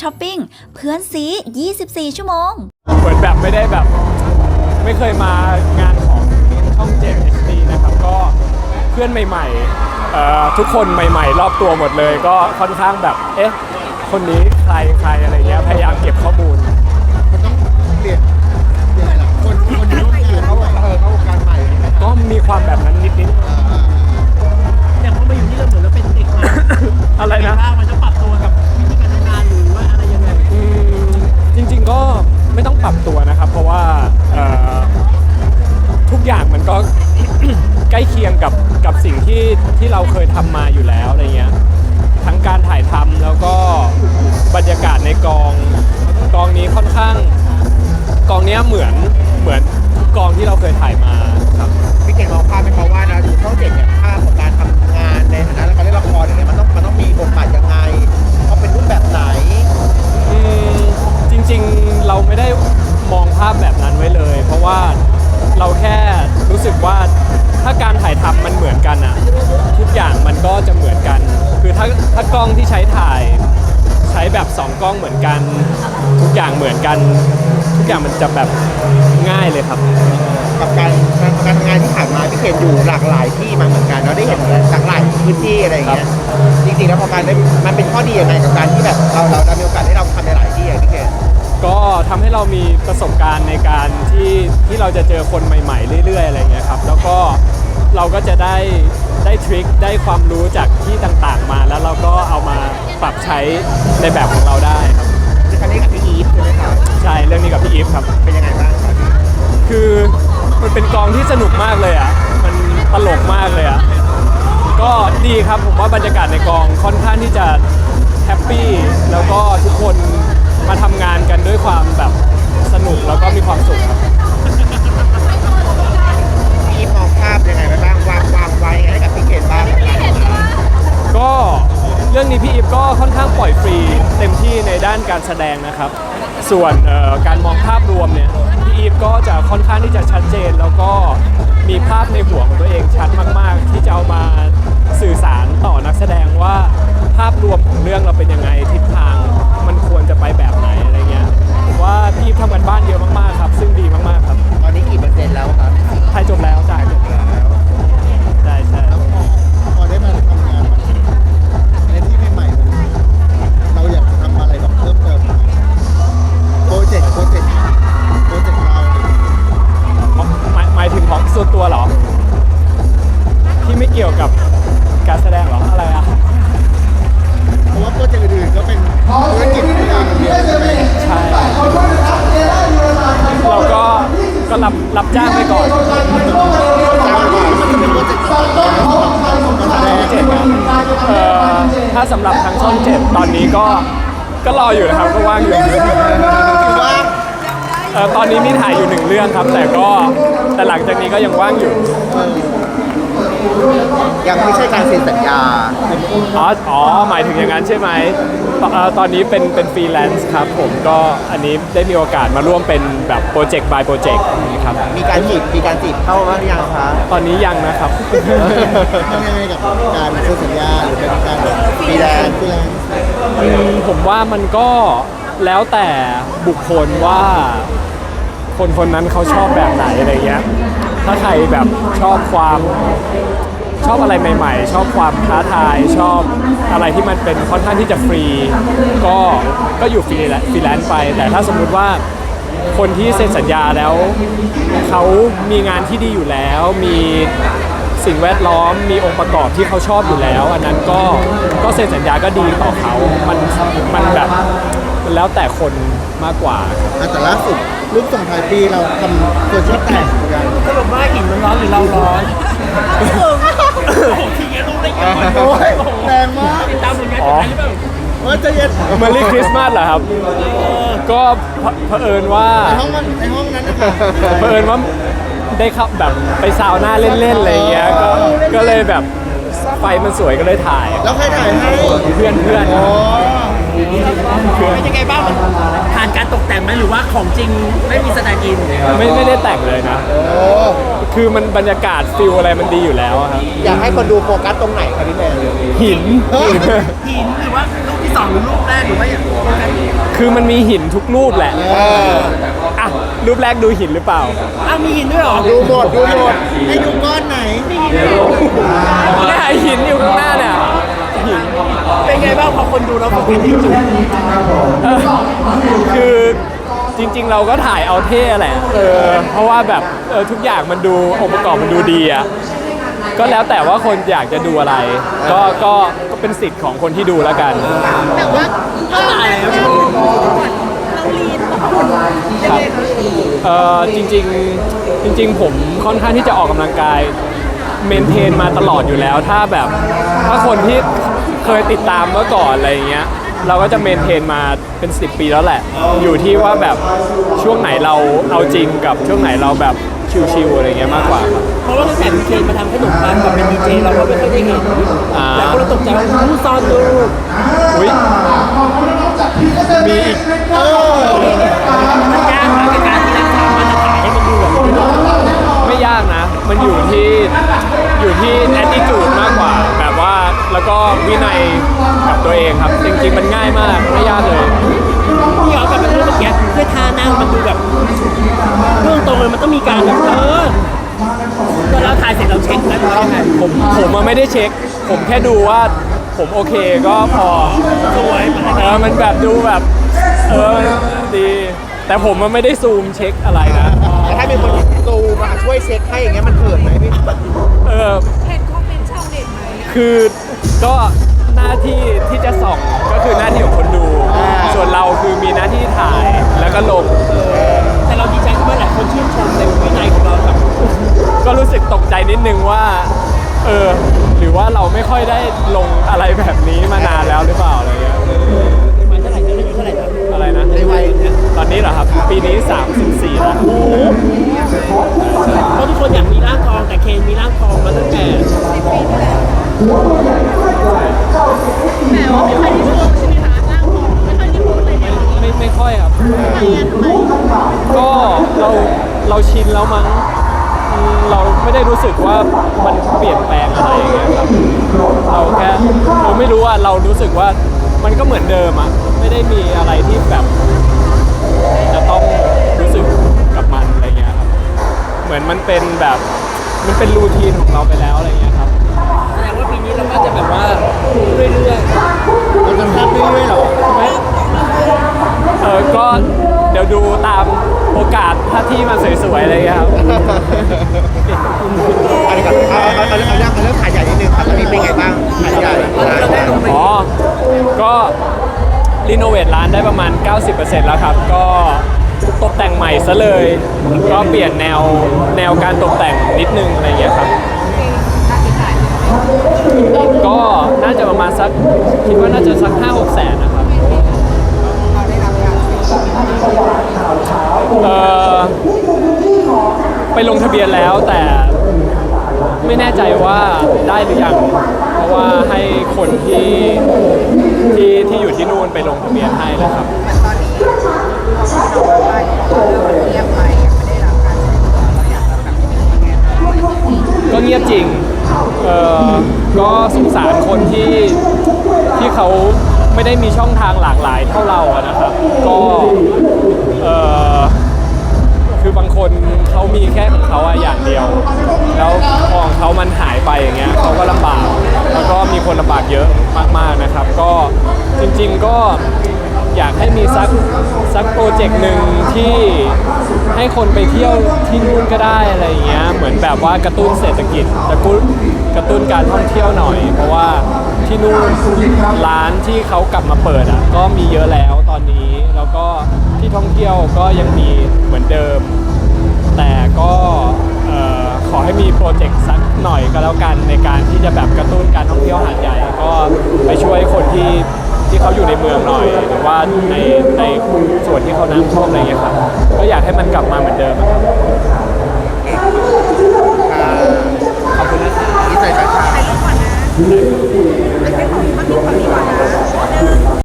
ช้อปปิ้งเพื่อนซี 24 ชั่วโมง เหมือนแบบไม่ได้แบบ ไม่เคยมางานของช่องเจ็ด HD นะครับ ก็เพื่อนใหม่ๆเอ่อทุกคนใหม่ๆ รอบตัวหมดเลย ก็ค่อนข้างแบบ เอ๊ะ คนนี้ใครใครอะไรเงี้ยพยายามเก็บข้อมูล มันต้องเปลี่ยนเปลี่ยนอะไรล่ะคนคนที่ร่วมงานเขาเออเข้าวงการใหม่อะไรเงี้ยก็มีความแบบนั้นนิดอ่าอย่างพอมาอยู่นี่เราเหมือนเราเป็นเด็กใหม่ๆอะไรนะบ้างมันจะปรับตัวกับ สิ่งที่ที่เราเคยทำมาอยู่แล้วอะไรเงี้ยทั้งการถ่ายทำแล้วก็บรรยากาศในกองกองนี้ค่อนข้าง กองนี้เหมือน ถ้าถ้ากล้องที่ใช้ถ่ายใช้แบบสองกล้องเหมือนกัน ทุกอย่างเหมือนกัน ทุกอย่างมันจะแบบง่ายเลยครับ กับการการการทำงานที่ผ่านมาพี่เคนอยู่หลากหลายที่มาเหมือนกันเนาะได้เห็นหลากหลายพื้นที่อะไรอย่างเงี้ยจริงๆแล้วพอการได้มันเป็นข้อดียังไงกับการที่แบบเราเราได้มีโอกาสได้ลองทำในหลายที่อะพี่เคนก็ทำให้เรามีประสบการณ์ในการที่ที่เราจะเจอคนใหม่ ๆ เรื่อย ๆ อะไรเงี้ยครับ แล้วก็เราก็จะได้ ได้ทริคได้ความรู้จากที่ต่างๆ มา แล้วเราก็เอามาปรับใช้ในแบบของเราได้ครับคือครั้งนี้กับพี่อีฟใช่ไหมครับใช่เรื่องนี้กับพี่อีฟครับ เป็นยังไงบ้างครับคือมันเป็นกองที่สนุกมากเลยอะมันตลกมากเลยอะก็ดีครับผมว่าบรรยากาศในกองค่อนข้างที่จะแฮปปี้แล้วก็ทุกคนมาทำงานกันด้วยความแบบสนุกแล้วก็ ด้านการแสดงนะครับ ส่วนการมองภาพรวมเนี่ยพี่อีฟก็จะค่อนข้างที่จะชัดเจน แล้วก็มีภาพในหัวของตัวเองชัดมาก ๆ ที่จะเอามาสื่อสารต่อนักแสดงว่าภาพรวมของเรื่องเรา อ่อตอนนี้มีถ่ายอยู่หนึ่งเรื่องครับ แต่ก็แต่หลังจากนี้ก็ยังว่างอยู่ยังไม่ใช่การเซ็นสัญญา อ๋ออ๋อหมายถึงอย่างนั้นใช่ไหมตเอ่อตอนนี้เป็นเป็นฟรีแลนซ์ครับผมก็อันนี้ได้มีโอกาสมาร่วมเป็นแบบโปรเจกต์ by โปรเจกต์ครับมีการจีบมีการจีบเข้าบ้างหรือยังคะตอนนี้ยังนะครับ ทำยังไงกับการเซ็นสัญญาหรือเป็นการฟรีแลนซ์ฟรีแลนซ์ อืมผมว่ามันก็แล้วแต่บุคคลว่า คนคนนั้นเขาชอบแบบไหนอะไรเงี้ย ถ้าใครแบบชอบความชอบอะไรใหม่ๆ ชอบความท้าทาย ชอบอะไรที่มันเป็นค่อนข้างที่จะฟรี ก็ก็อยู่ฟรีแลนซ์ฟรีแลนซ์ไป แต่ถ้าสมมุติว่าคนที่เซ็นสัญญาแล้ว เขามีงานที่ดีอยู่แล้ว มีสิ่งแวดล้อม มีองค์ประกอบที่เขาชอบอยู่แล้ว อันนั้นก็ก็เซ็นสัญญาก็ดีต่อเขา มันมันแบบ มันแล้วแต่คนมากกว่าอะแต่ล่าสุดรูปส่งท้ายปีเราทำโซเชียลแตกเหมือนกันสรุปว่าหินมันร้อนหรือเราร้อนโอ้โหทีนี้รู้ได้ยังไงโอ้ยแรงมากติดตามผลงานกันหรือเปล่าว่าจะเย็นเมอรี่คริสต์มาสเหรอครับ ก็เผเผอิญว่าในห้องมันในห้องนั้นนะคะเผอิญว่าได้เข้าแบบไปซาวน่าเล่นๆอะไรเงี้ยก็ก็เลยแบบไฟมันสวยก็เลยถ่ายแล้วใครถ่ายให้ เพื่อนเพื่อนอ๋อ เป็นยังไงบ้างมันผ่านการตกแต่งไหมหรือว่าของจริงไม่มีสแตนด์อินไม่ไม่ได้แต่งเลยนะโอ้คือมันบรรยากาศฟิลอะไรมันดีอยู่แล้วอะครับ อยากให้คนดูโฟกัสตรงไหนครับพี่แมนหินเฮ้ยหินหรือว่าลูกที่ที่สองหรือรูปแรกหรือว่าอย่างคือมันมีหินทุกรูปแหละเอออะรูปแรกดูหินหรือเปล่า อ้าวมีหินด้วยเหรอดูหมดดูหมดให้ดูก้อน คนดูแล้วคนเป็นที่จุดเออคือจริง ๆ เราก็ถ่ายเอาเท่แหละเออเพราะว่าแบบเออทุกอย่างมันดูองค์ประกอบมันดูดีอะก็แล้วแต่ว่าคนอยากจะดูอะไร ก็ก็ก็เป็นสิทธิ์ของคนที่ดูแล้วกัน แต่ว่าก็ตายแล้วเราลีนครับเออจริง ๆ จริง ๆ ผมค่อนข้างที่จะออกกำลังกายเมนเทนมาตลอดอยู่แล้ว ถ้าแบบถ้าคนที่ เคยติดตามเมื่อก่อนอะไรอย่างเงี้ยเราก็จะเมนเทนมาเป็น 10 ปีแล้วแหละ อยู่ที่ว่าแบบช่วงไหนเราเอาจริงกับช่วงไหนเราแบบชิวๆอะไรเงี้ยมากกว่าครับ เพราะว่าตั้งแต่มีเคนมาทำขนมปังกับเป็นดีเจเราก็ไม่ค่อยได้เห็นอ่า แล้วก็เราตกใจว่าอู้ซ่อนดูอุ้ยมีอีกมัน ไม่ได้เช็ค ผมแค่ดูว่าผมโอเคก็พอสวยมันเออมันแบบดูแบบ เออดี แต่ผมมันไม่ได้ซูมเช็คอะไรนะ แต่ถ้ามีคนตูมาช่วยเช็คให้อย่างเงี้ยมันเขินไหมพี่เออเห็นคอมเมนต์ชาวเน็ตไหมคือก็หน้าที่ที่จะส่องก็คือหน้าที่ของคนดู ส่วนเราคือมีหน้าที่ถ่ายแล้วก็ลงแต่เราดีใจที่เมื่อหลายคนชื่นชมในวินัยของเราแบบก็รู้สึกตกใจนิดนึงว่า เออหรือว่าเราไม่ค่อยได้ลงอะไรแบบนี้มานานแล้วหรือเปล่าอะไรเงี้ยมาเท่าไหร่จะอายุเท่าไหร่นะอะไรนะในวัยเนี้ยตอนนี้เหรอครับ ปีนี้ 34แล้วเพราะทุกคนอยากมีร่างทองแต่เคนมีร่างทองมาตั้งแต่แต่ว่าไม่ค่อยได้พูดใช่ไหมคะร่างทองไม่ค่อยได้พูดเลยเนี่ยไม่ไม่ค่อยครับ ทำไมอะทำไมก็เราเราชินแล้วมั้งอืม เราไม่ได้รู้สึกว่ามันเปลี่ยนแปลงอะไรอย่างเงี้ยครับเราแค่เราไม่รู้ว่าเรารู้สึกว่ามันก็เหมือนเดิมอะไม่ได้มีอะไรที่แบบจะต้องรู้สึกกับมันอะไรเงี้ยครับเหมือนมันเป็นแบบมันเป็นรูทีนของเราไปแล้วอะไรเงี้ยครับแสดงว่าปีนี้เราก็จะแบบว่าเรื่อยๆมันจะภาพเรื่อยๆหรอไหมเออก็เดี๋ยวดูตาม โอกาสถ้าที่มันสวยๆอะไรเงี้ยครับอันนี้ก่อนเอาเอาเอาเอาเรื่องเอาเรื่องขายใหญ่นิดนึงครับตอนนี้เป็นไงบ้างขายใหญ่ร้านอ๋อก็รีโนเวทร้านได้ประมาณ 90%แล้วครับ ก็ตกแต่งใหม่ซะเลย ก็เปลี่ยนแนวแนวการตกแต่งนิดนึงอะไรเงี้ยครับ ก็น่าจะประมาณสักคิดว่าน่าจะสัก5 6แสนนะครับ ไปลงทะเบียนแล้วแต่ไม่แน่ใจว่าได้หรือยัง เพราะว่าให้คนที่ที่ที่อยู่ที่นู่นไปลงทะเบียนให้นะครับก็เงียบจริงเออก็สงสารคนที่ที่เขา ไม่ได้มีช่องทางหลากหลายเท่าเราอะนะครับ ก็เออคือบางคนเขามีแค่ของเขาอะอย่างเดียว แล้วของเขามันหายไปอย่างเงี้ยเขาก็ลำบากแล้วก็มีคนลำบากเยอะมากๆนะครับ ก็จริง ๆก็อยากให้มีสักสักโปรเจกต์หนึ่งที่ให้คนไปเที่ยวที่นู่นก็ได้อะไรอย่างเงี้ยเหมือนแบบว่ากระตุ้นเศรษฐกิจกระตุ้น กระตุ้นการท่องเที่ยวหน่อย เพราะว่าที่นู่นร้านที่เขากลับมาเปิดอะก็มีเยอะแล้วตอนนี้แล้วก็ที่ท่องเที่ยวก็ยังมีเหมือนเดิม แต่ก็ขอให้มีโปรเจกต์สักหน่อยก็แล้วกันในการที่จะแบบกระตุ้นการท่องเที่ยวหาดใหญ่ ก็ไปช่วยคนที่ที่เขาอยู่ในเมืองหน่อยหรือว่าในในส่วนที่เขาน้ำท่วมอะไรเงี้ยครับก็อยากให้มันกลับมาเหมือนเดิมครับ